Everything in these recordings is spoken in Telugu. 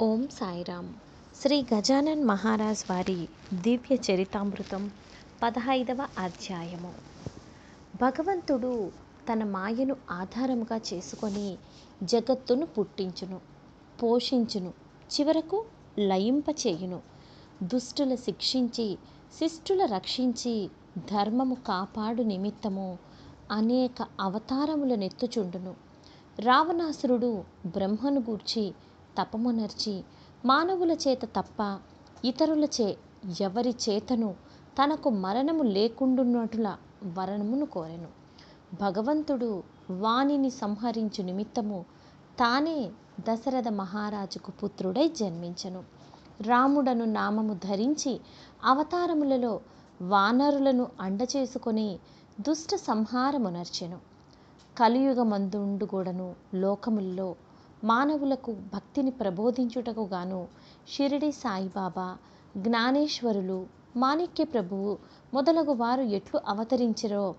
ఓం సాయిరామ్. శ్రీ గజానన్ మహారాజ్ వారి దివ్య చరితామృతం పదహైదవ అధ్యాయము. భగవంతుడు తన మాయను ఆధారముగా చేసుకొని జగత్తును పుట్టించును పోషించును చివరకు లయింపచేయును. దుష్టుల శిక్షించి శిష్టుల రక్షించి ధర్మము కాపాడు నిమిత్తము అనేక అవతారములనెత్తుచుండును రావణాసురుడు బ్రహ్మను గూర్చి తపమునర్చి మానవుల చేత తప్ప ఇతరులచే ఎవరి చేతను తనకు మరణము లేకుండున్నట్ల వరణమును కోరెను. భగవంతుడు వానిని సంహరించు నిమిత్తము తానే దశరథ మహారాజుకు పుత్రుడై జన్మించను. రాముడను నామము ధరించి అవతారములలో వానరులను అండచేసుకొని దుష్ట సంహారమునర్చెను. కలియుగమందుండుగూడను లోకముల్లో మానవులకు భక్తిని ప్రబోధించుటకు గాను షిరిడి సాయిబాబా జ్ఞానేశ్వరులు మాణిక్య ప్రభువు మొదలగు వారు ఎట్లు అవతరించిరో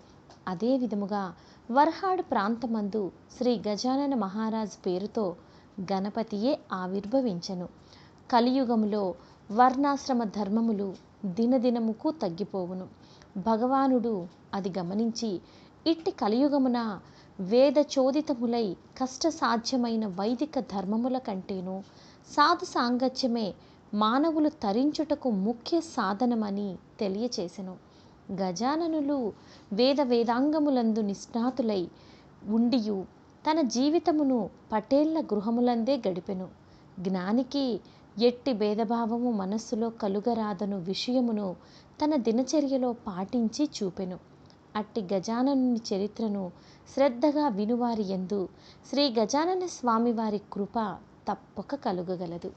అదే విధముగా వర్హాడ్ ప్రాంతమందు శ్రీ గజానన మహారాజ్ పేరుతో గణపతియే ఆవిర్భవించెను. కలియుగములో వర్ణాశ్రమ ధర్మములు దినదినముకు తగ్గిపోవును. భగవానుడు అది గమనించి ఇట్టి కలియుగమున వేద చోదితములై కష్టసాధ్యమైన వైదిక ధర్మముల కంటేను సాధు సాంగత్యమే మానవులు తరించుటకు ముఖ్య సాధనమని తెలియచేసెను. గజాననులు వేద వేదాంగములందు నిష్ణాతులై ఉండియు తన జీవితమును పటేళ్ళ గృహములందే గడిపెను. జ్ఞానికి ఎట్టి భేదభావము మనస్సులో కలుగరాదను విషయమును తన దినచర్యలో పాటించి చూపెను. అట్టి గజాననుని చరిత్రను శ్రద్ధగా వినువారి ఎందు శ్రీ గజానన స్వామివారి కృప తప్పక కలుగగలదు.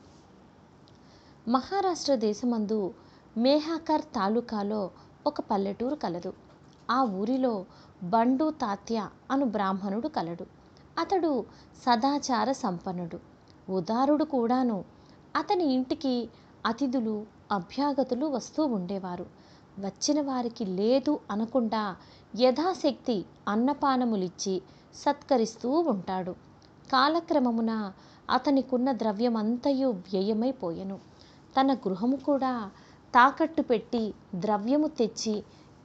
మహారాష్ట్ర దేశమందు మేహాకర్ తాలూకాలో ఒక పల్లెటూరు కలదు. ఆ ఊరిలో బండు తాత్య అను బ్రాహ్మణుడు కలడు. అతడు సదాచార సంపన్నుడు. ఉదారుడు కూడాను. అతని ఇంటికి అతిథులు అభ్యాగతులు వస్తూ ఉండేవారు. వచ్చిన వారికి లేదు అనకుండా యథాశక్తి అన్నపానములిచ్చి సత్కరిస్తూ ఉంటాడు. కాలక్రమమున అతనికున్న ద్రవ్యమంతయు వ్యయమైపోయెను. తన గృహము కూడా తాకట్టు పెట్టి ద్రవ్యము తెచ్చి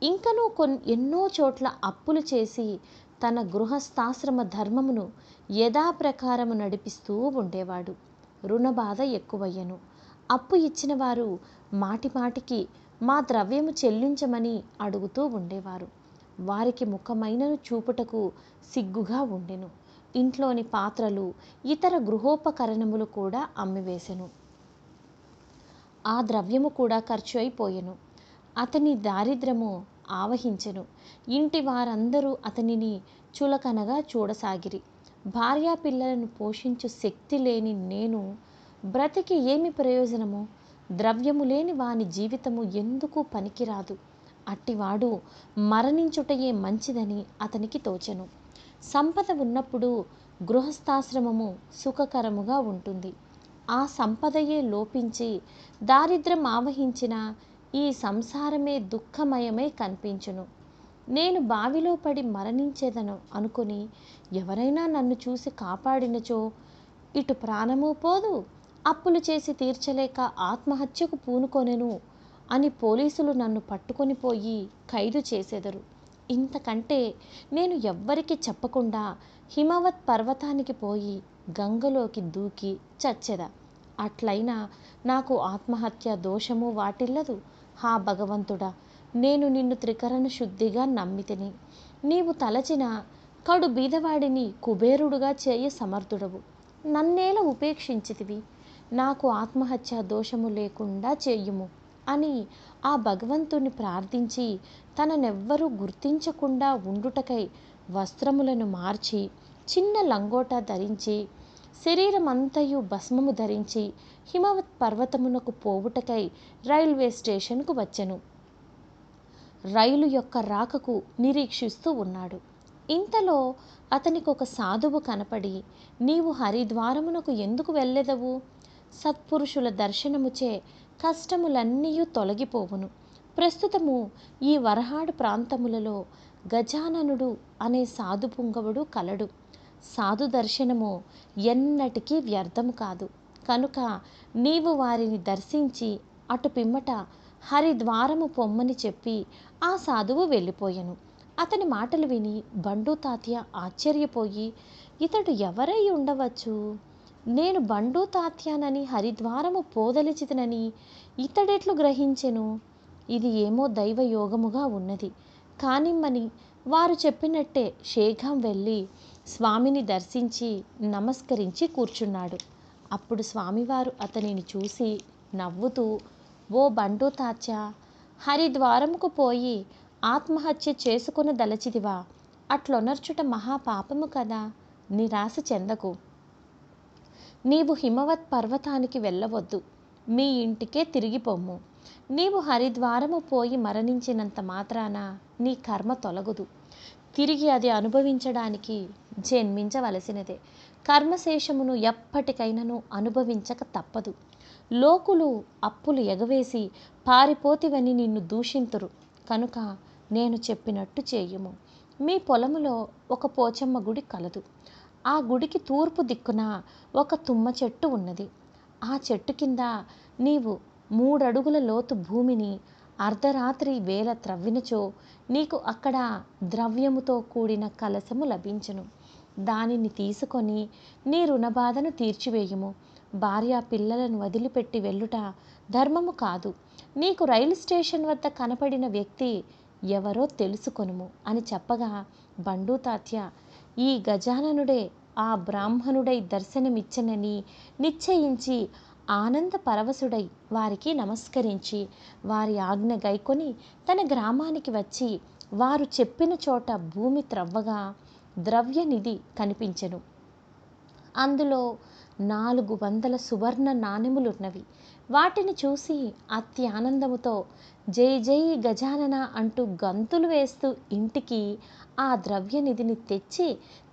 ఇంకనూ కొన్ ఎన్నో చోట్ల అప్పులు చేసి తన గృహస్థాశ్రమ ధర్మమును యథాప్రకారము నడిపిస్తూ ఉండేవాడు. రుణబాధ ఎక్కువయ్యను. అప్పు ఇచ్చిన వారు మాటిమాటికి మా ద్రవ్యము చెల్లించమని అడుగుతూ ఉండేవారు. వారికి ముఖమైనను చూపుటకు సిగ్గుగా ఉండెను. ఇంట్లోని పాత్రలు ఇతర గృహోపకరణములు కూడా అమ్మివేశెను ఆ ద్రవ్యము కూడా ఖర్చు అయిపోయెను అతని దారిద్రము ఆవహించెను. ఇంటి వారందరూ అతనిని చులకనగా చూడసాగిరి. భార్యా పిల్లలను పోషించు శక్తి లేని నేను బ్రతికి ఏమి ప్రయోజనము? ద్రవ్యము లేని వాని జీవితము ఎందుకు పనికిరాదు? అట్టివాడు మరణించుటయే మంచిదని అతనికి తోచెను. సంపద ఉన్నప్పుడు గృహస్థాశ్రమము సుఖకరముగా ఉంటుంది. ఆ సంపదయే లోపించి దారిద్రం ఆవహించిన ఈ సంసారమే దుఃఖమయమే కనిపించును. నేను బావిలో పడి మరణించేదను అనుకుని ఎవరైనా నన్ను చూసి కాపాడినచో ఇటు ప్రాణము పోదు అప్పులు చేసి తీర్చలేక ఆత్మహత్యకు పూనుకొనెను అని పోలీసులు నన్ను పట్టుకొని పోయి ఖైదు చేసేదరు. ఇంతకంటే నేను ఎవ్వరికి చెప్పకుండా హిమవత్ పర్వతానికి పోయి గంగలోకి దూకి చచ్చెదా. అట్లయినా నాకు ఆత్మహత్య దోషము వాటిల్లదు. హా భగవంతుడా నేను నిన్ను త్రికరణ శుద్ధిగా నమ్మితిని. నీవు తలచిన కడు బీదవాడిని కుబేరుడుగా చేయ సమర్థుడవు. నన్నేల ఉపేక్షించితివి? నాకు ఆత్మహత్య దోషము లేకుండా చేయుము అని ఆ భగవంతుని ప్రార్థించి తననెవ్వరూ గుర్తించకుండా ఉండుటకై వస్త్రములను మార్చి చిన్న లంగోట ధరించి శరీరమంతయు భస్మము ధరించి హిమవత్ పర్వతమునకు పోవుటకై రైల్వే స్టేషన్కు వచ్చెను. రైలు యొక్క రాకకు నిరీక్షిస్తూ ఉన్నాడు. ఇంతలో అతనికి ఒక సాధువు కనపడి నీవు హరిద్వారమునకు ఎందుకు వెళ్ళెదవు? సత్పురుషుల దర్శనముచే కష్టములన్నీ తొలగిపోవును. ప్రస్తుతము ఈ వరహాడు ప్రాంతములలో గజాననుడు అనే సాధు పుంగవుడు కలడు. సాధు దర్శనము ఎన్నటికీ వ్యర్థము కాదు. కనుక నీవు వారిని దర్శించి అటు పిమ్మట హరిద్వారము పొమ్మని చెప్పి ఆ సాధువు వెళ్ళిపోయెను. అతని మాటలు విని బండు తాత్య ఆశ్చర్యపోయి ఇతడు ఎవరై ఉండవచ్చు? నేను బండు తాత్యానని హరిద్వారము పోదలిచితనని ఇతడెట్లు గ్రహించెను? ఇది ఏమో దైవ యోగముగా ఉన్నది. కానిమ్మని వారు చెప్పినట్టే షేఘం వెళ్ళి స్వామిని దర్శించి నమస్కరించి కూర్చున్నాడు. అప్పుడు స్వామివారు అతనిని చూసి నవ్వుతూ ఓ బండూ తాత్య హరిద్వారముకు పోయి ఆత్మహత్య చేసుకుని దలచిదివా అట్లొనర్చుట మహాపాపము కదా నిరాశ చెందకు. నీవు హిమవత్ పర్వతానికి వెళ్ళవద్దు. మీ ఇంటికే తిరిగి పొమ్ము నీవు హరిద్వారము పోయి మరణించినంత మాత్రాన నీ కర్మ తొలగదు. తిరిగి అది అనుభవించడానికి జన్మించవలసినదే. కర్మశేషమును ఎప్పటికైనను అనుభవించక తప్పదు. లోకులు అప్పులు ఎగవేసి పారిపోతివని నిన్ను దూషింతురు. కనుక నేను చెప్పినట్టు చేయుము. మీ పొలములో ఒక పోచమ్మ గుడి కలదు. ఆ గుడికి తూర్పు దిక్కున ఒక తుమ్మ చెట్టు ఉన్నది. ఆ చెట్టు కింద నీవు మూడడుగుల లోతు భూమిని అర్ధరాత్రి వేల త్రవ్వినచో నీకు అక్కడ ద్రవ్యముతో కూడిన కలశము లభించును. దానిని తీసుకొని నీ రుణబాధను తీర్చివేయుము. భార్య పిల్లలను వదిలిపెట్టి వెళ్ళుట ధర్మము కాదు. నీకు రైలు స్టేషన్ వద్ద కనపడిన వ్యక్తి ఎవరో తెలుసుకొనుము అని చెప్పగా బండూతాత్య ఈ గజాననుడే ఆ బ్రాహ్మణుడై దర్శనమిచ్చనని నిశ్చయించి ఆనంద పరవశుడై వారికి నమస్కరించి వారి ఆజ్ఞ గైకొని తన గ్రామానికి వచ్చి వారు చెప్పిన చోట భూమి త్రవ్వగా ద్రవ్యనిధి కనిపించెను. అందులో నాలుగు వందల సువర్ణ నాణెములున్నవి. వాటిని చూసి అత్యానందముతో జై జై గజానన అంటూ గంతులు వేస్తూ ఇంటికి ఆ ద్రవ్యనిధిని తెచ్చి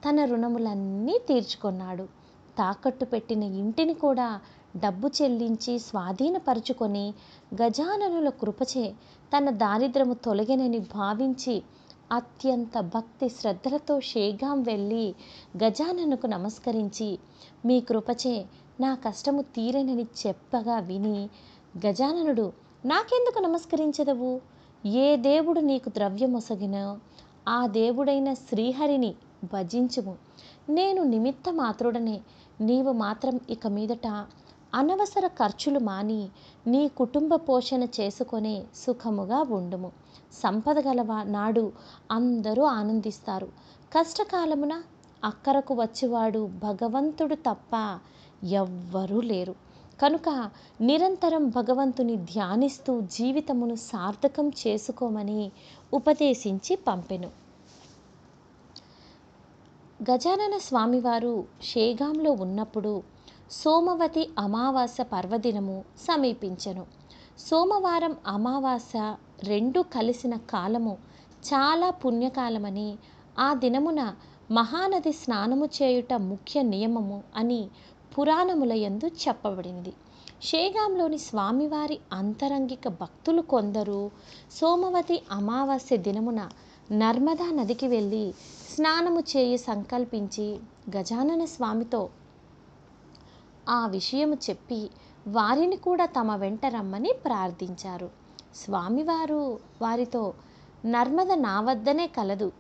తన రుణములన్నీ తీర్చుకున్నాడు. తాకట్టు పెట్టిన ఇంటిని కూడా డబ్బు చెల్లించి స్వాధీనపరుచుకొని గజాననుల కృపచే తన దారిద్రము తొలగినని భావించి అత్యంత భక్తి శ్రద్ధలతో షేగాం వెళ్ళి గజాననుకు నమస్కరించి మీ కృపచే నా కష్టము తీరేనని చెప్పగా విని గజాననుడు నాకెందుకు నమస్కరించదవు? ఏ దేవుడు నీకు ద్రవ్యమొసగినో ఆ దేవుడైన శ్రీహరిని భజించుము. నేను నిమిత్త మాత్రుడనే నీవు మాత్రం ఇక మీదట అనవసర ఖర్చులు మాని నీ కుటుంబ పోషణ చేసుకునే సుఖముగా ఉండుము. సంపద గలవ నాడు అందరూ ఆనందిస్తారు. కష్టకాలమున అక్కరకు వచ్చివాడు భగవంతుడు తప్ప ఎవ్వరూ లేరు. కనుక నిరంతరం భగవంతుని ధ్యానిస్తూ జీవితమును సార్థకం చేసుకోమని ఉపదేశించి పంపెను. గజానన స్వామివారు షేగాంలో ఉన్నప్పుడు సోమవతి అమావాస్య పర్వదినము సమీపించెను. సోమవారం అమావాస్య రెండు కలిసిన కాలము చాలా పుణ్యకాలమని ఆ దినమున మహానది స్నానము చేయుట ముఖ్య నియమము అని పురాణములయందు చెప్పబడినది. షేగాంలోని స్వామివారి అంతరంగిక భక్తులు కొందరు సోమవతి అమావాస్య దినమున నర్మదా నదికి వెళ్ళి స్నానము చేయి సంకల్పించి గజానన స్వామితో ఆ విషయము చెప్పి వారిని కూడా తమ వెంట రమ్మని ప్రార్థించారు. స్వామివారు వారితో నర్మద నా వద్దనే కలదు.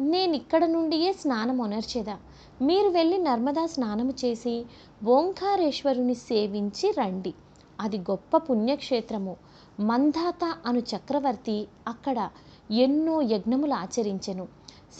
నేనిక్కడ నుండియే స్నానం ఒనర్చేదా మీరు వెళ్ళి నర్మదా స్నానము చేసి ఓంకారేశ్వరుని సేవించి రండి. అది గొప్ప పుణ్యక్షేత్రము. మందాత అను చక్రవర్తి అక్కడ ఎన్నో యజ్ఞములు ఆచరించెను.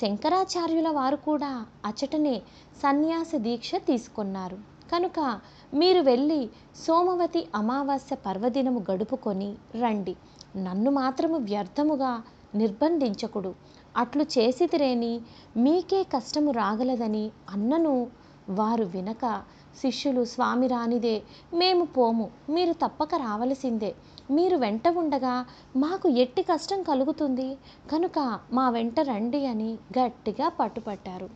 శంకరాచార్యుల వారు కూడా అచటనే సన్యాస దీక్ష తీసుకున్నారు. కనుక మీరు వెళ్ళి సోమవతి అమావాస్య పర్వదినము గడుపుకొని రండి. నన్ను మాత్రము వ్యర్థముగా నిర్బంధించకుడు. అట్లు చేసితిరేని మీకే కష్టము రాగలదని అన్నను వారు వినక శిష్యులు స్వామి రానిదే మేము పోము మీరు తప్పక రావలసిందే మీరు వెంట ఉండగా మాకు ఎట్టి కష్టం కలుగుతుంది కనుక మా వెంట రండి అని గట్టిగా పట్టుపట్టారు.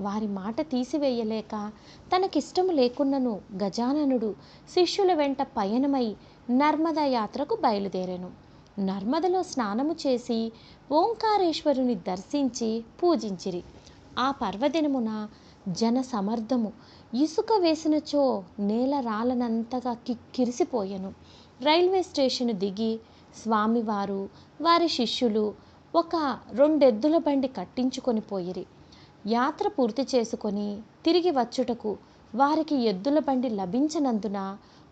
వారి మాట తీసివేయలేక తనకిష్టము లేకున్నను గజాననుడు శిష్యుల వెంట పయనమై నర్మదా యాత్రకు బయలుదేరాను. నర్మదలో స్నానము చేసి ఓంకారేశ్వరుని దర్శించి పూజించిరి. ఆ పర్వదినమున జన సమర్థము. ఇసుక వేసినచో నేల రాలనంతగా కిక్కిరిసిపోయెను రైల్వే స్టేషన్ దిగి స్వామివారు వారి శిష్యులు ఒక రెండెద్దుల బండి కట్టించుకొని పోయిరి. యాత్ర పూర్తి చేసుకొని తిరిగి వచ్చుటకు వారికి ఎద్దుల బండి లభించనందున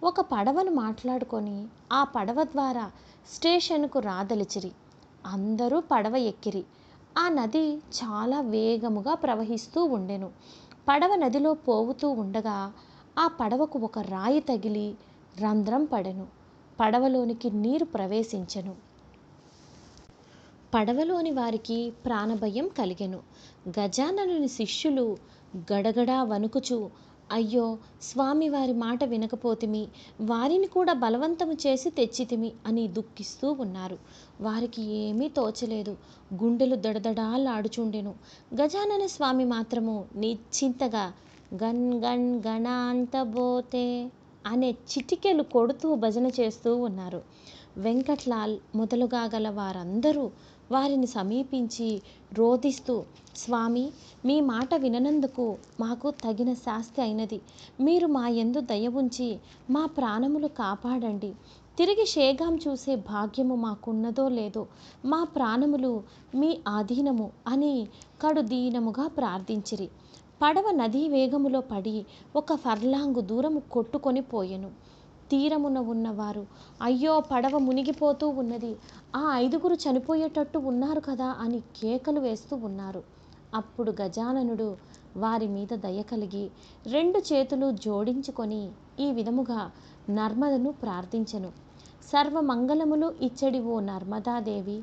ఒక పడవను మాట్లాడుకొని ఆ పడవ ద్వారా స్టేషన్కు రాదలిచిరి. అందరూ పడవ ఎక్కిరి. ఆ నది చాలా వేగముగా ప్రవహిస్తూ ఉండెను. పడవ నదిలో పోవుతూ ఉండగా ఆ పడవకు ఒక రాయి తగిలి రంధ్రం పడెను. పడవలోనికి నీరు ప్రవేశించెను. పడవలోని వారికి ప్రాణభయం కలిగెను. గజాననుని శిష్యులు గడగడా వణుకుచు అయ్యో స్వామి వారి మాట వినకపోతిమి వారిని కూడా బలవంతము చేసి తెచ్చితిమి అని దుఃఖిస్తూ ఉన్నారు. వారికి ఏమీ తోచలేదు. గుండెలు దడదడాలాడుచుండెను. గజానన స్వామి మాత్రము నిశ్చింతగా గన్ గన్ గణాంతబోతే అనే చిటికెలు కొడుతూ భజన చేస్తూ ఉన్నారు. వెంకట్లాల్ మొదలుగా గల వారందరూ వారిని సమీపించి రోధిస్తూ స్వామి మీ మాట విననందుకు మాకు తగిన శాస్తి అయినది. మీరు మా యందు దయ ఉంచి మా ప్రాణములు కాపాడండి. తిరిగి షేగాం చూసే భాగ్యము మాకున్నదో లేదో మా ప్రాణములు మీ ఆధీనము అని కడుదీనముగా ప్రార్థించిరి. పడవ నదీ వేగములో పడి ఒక ఫర్లాంగు దూరము కొట్టుకొని పోయెను. తీరమున ఉన్నవారు. అయ్యో పడవ మునిగిపోతూ ఉన్నది. ఆ ఐదుగురు చనిపోయేటట్టు ఉన్నారు కదా అని కేకలు వేస్తూ ఉన్నారు. అప్పుడు గజాననుడు వారి మీద దయ కలిగి రెండు చేతులు జోడించుకొని ఈ విధముగా నర్మదను ప్రార్థించెను. సర్వమంగళములు ఇచ్చడి ఓ నర్మదాదేవి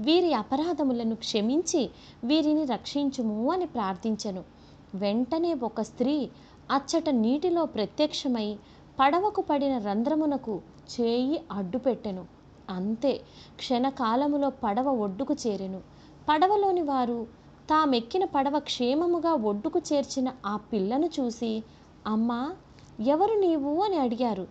వీరి అపరాధములను క్షమించి వీరిని రక్షించుము అని ప్రార్థించెను. వెంటనే ఒక స్త్రీ అచ్చట నీటిలో ప్రత్యక్షమై పడవకు పడిన రంధ్రమునకు చేయి అడ్డుపెట్టెను. అంతే క్షణకాలములో పడవ ఒడ్డుకు చేరెను. పడవలోని వారు తామెక్కిన పడవ క్షేమముగా ఒడ్డుకు చేర్చిన ఆ పిల్లను చూసి అమ్మా ఎవరు నీవు? అని అడిగారు.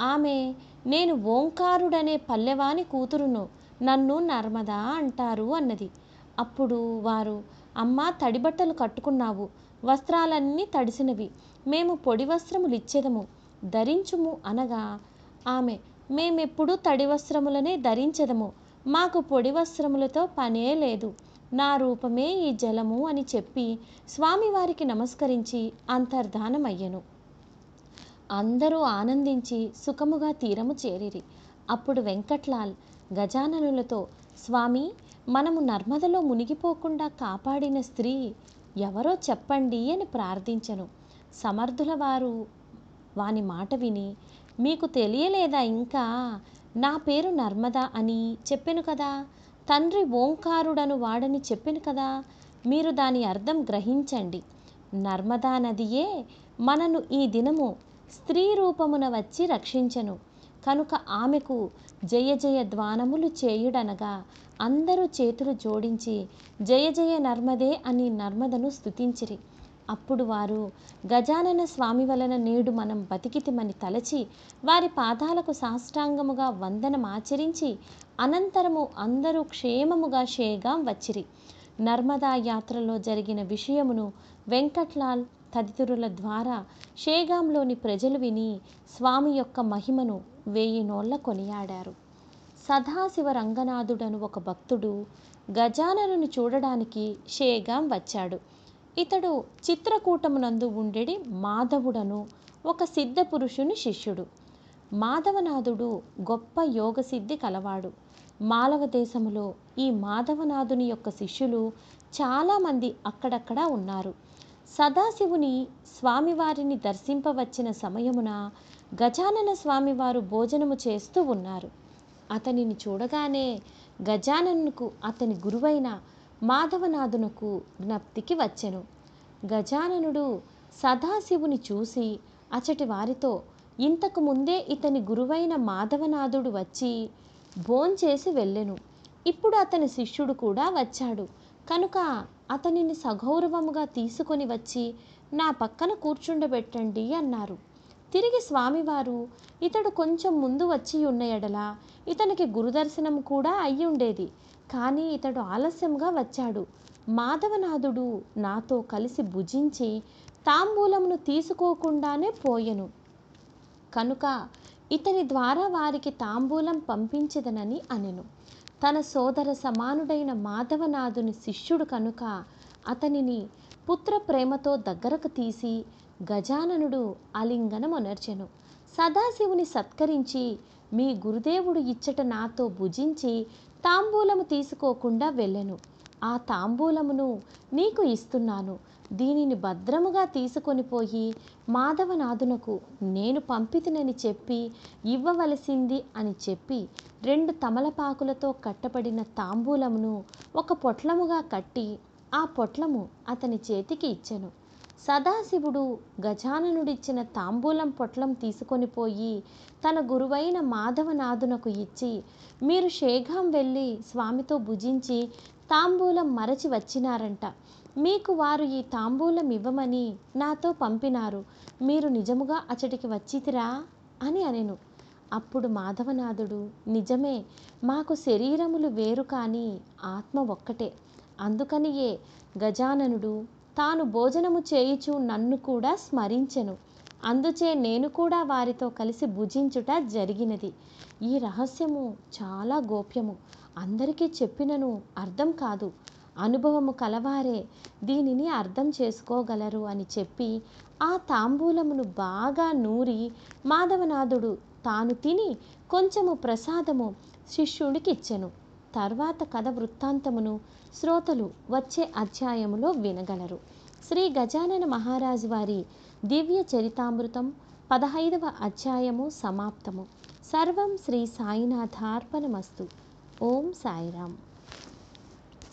ఆమె నేను ఓంకారుడనే పల్లెవాని కూతురును నన్ను నర్మదా అంటారు అన్నది. అప్పుడు వారు అమ్మా తడిబట్టలు కట్టుకున్నావు వస్త్రాలన్నీ తడిసినవి మేము పొడి వస్త్రములు ఇచ్చేదము ధరించుము అనగా ఆమె మేమెప్పుడూ తడి వస్త్రములనే ధరించదము. మాకు పొడి వస్త్రములతో పనే లేదు. నా రూపమే ఈ జలము అని చెప్పి స్వామివారికి నమస్కరించి అంతర్ధానమయ్యను. అందరూ ఆనందించి సుఖముగా తీరము చేరిరి. అప్పుడు వెంకట్లాల్ గజాననులతో స్వామి మనము నర్మదలో మునిగిపోకుండా కాపాడిన స్త్రీ ఎవరో చెప్పండి అని ప్రార్థించెను. సమర్థుల వారు వాని మాట విని మీకు తెలియలేదా ఇంకా? నా పేరు నర్మద అని చెప్పెను కదా? తండ్రి ఓంకారుడను వాడని చెప్పెను కదా? మీరు దాని అర్థం గ్రహించండి. నర్మదా నదియే మనను ఈ దినము స్త్రీ రూపమున వచ్చి రక్షించెను. కనుక ఆమెకు జయ జయ ద్వానములు చేయుడనగా అందరూ చేతులు జోడించి జయ జయ నర్మదే అని నర్మదను స్థుతించిరి అప్పుడు వారు గజానన స్వామి వలన నేడు మనం బతికితిమని తలచి వారి పాదాలకు సాష్టాంగముగా వందనమాచరించి అనంతరము అందరూ క్షేమముగా షేగాం వచ్చిరి. నర్మదా యాత్రలో జరిగిన విషయమును వెంకట్లాల్ తదితరుల ద్వారా షేగాంలోని ప్రజలు విని స్వామి యొక్క మహిమను వేయి నోళ్ళ కొనియాడారు. సదాశివ రంగనాథుడను ఒక భక్తుడు గజానను చూడడానికి షేగాం వచ్చాడు. ఇతడు చిత్రకూటమునందు ఉండెడి మాధవుడను ఒక సిద్ధ పురుషుని శిష్యుడు. మాధవనాథుడు గొప్ప యోగసిద్ధి కలవాడు. మాలవ దేశములో ఈ మాధవనాథుని యొక్క శిష్యులు చాలామంది అక్కడక్కడ ఉన్నారు. సదాశివుని స్వామివారిని దర్శింపవచ్చిన సమయమున గజానన స్వామివారు భోజనము చేస్తూ ఉన్నారు. అతనిని చూడగానే గజాననుకు అతని గురువైన మాధవనాథునకు జ్ఞప్తికి వచ్చెను. గజాననుడు సదాశివుని చూసి అచటి వారితో ఇంతకు ముందే ఇతని గురువైన మాధవనాథుడు వచ్చి భోంచేసి వెళ్ళెను. ఇప్పుడు అతని శిష్యుడు కూడా వచ్చాడు. కనుక అతనిని సగౌరవముగా తీసుకొని వచ్చి నా పక్కన కూర్చుండబెట్టండి అన్నారు. తిరిగి స్వామివారు ఇతడు కొంచెం ముందు వచ్చి ఉన్న ఎడల ఇతనికి గురుదర్శనం కూడా అయ్యుండేది. కానీ ఇతడు ఆలస్యంగా వచ్చాడు. మాధవనాథుడు నాతో కలిసి భుజించి తాంబూలమును తీసుకోకుండానే పోయెను. కనుక ఇతని ద్వారా వారికి తాంబూలం పంపించదనని అనెను. తన సోదర సమానుడైన మాధవనాథుని శిష్యుడు కనుక అతనిని పుత్ర ప్రేమతో దగ్గరకు తీసి గజాననుడు ఆలింగనమొనర్చెను సదాశివుని సత్కరించి మీ గురుదేవుడు ఇచ్చట నాతో భుజించి తాంబూలము తీసుకోకుండా వెళ్ళెను. ఆ తాంబూలమును నీకు ఇస్తున్నాను. దీనిని భద్రముగా తీసుకొని పోయి మాధవనాథునకు నేను పంపితినని చెప్పి ఇవ్వవలసింది అని చెప్పి రెండు తమలపాకులతో కట్టబడిన తాంబూలమును ఒక పొట్లముగా కట్టి ఆ పొట్లము అతని చేతికి ఇచ్చెను. సదాశివుడు గజాననుడిచ్చిన తాంబూలం పొట్లం తీసుకొని పోయి తన గురువైన మాధవనాథునకు ఇచ్చి మీరు షేఘాం వెళ్ళి స్వామితో భుజించి తాంబూలం మరచి వచ్చినారంట. మీకు వారు ఈ తాంబూలం ఇవ్వమని నాతో పంపినారు. మీరు నిజముగా అచటికి వచ్చితిరా? అని అనెను. అప్పుడు మాధవనాథుడు నిజమే మాకు శరీరములు వేరు కానీ ఆత్మ ఒక్కటే. అందుకనియే గజాననుడు తాను భోజనము చేయుచు నన్ను కూడా స్మరించెను. అందుచే నేను కూడా వారితో కలిసి భుజించుట జరిగినది. ఈ రహస్యము చాలా గోప్యము. అందరికీ చెప్పినను అర్థం కాదు. అనుభవము కలవారే దీనిని అర్థం చేసుకోగలరు అని చెప్పి ఆ తాంబూలమును బాగా నూరి మాధవనాథుడు తాను తిని కొంచెము ప్రసాదము శిష్యుడికి ఇచ్చెను తర్వాత కథ వృత్తాంతమును శ్రోతలు వచ్చే అధ్యాయములో వినగలరు. శ్రీ గజానన మహారాజు వారి దివ్య చరితామృతం పదహైదవ అధ్యాయము సమాప్తము. సర్వం శ్రీ సాయినాథార్పణమస్తు. ఓం సాయిరామ్.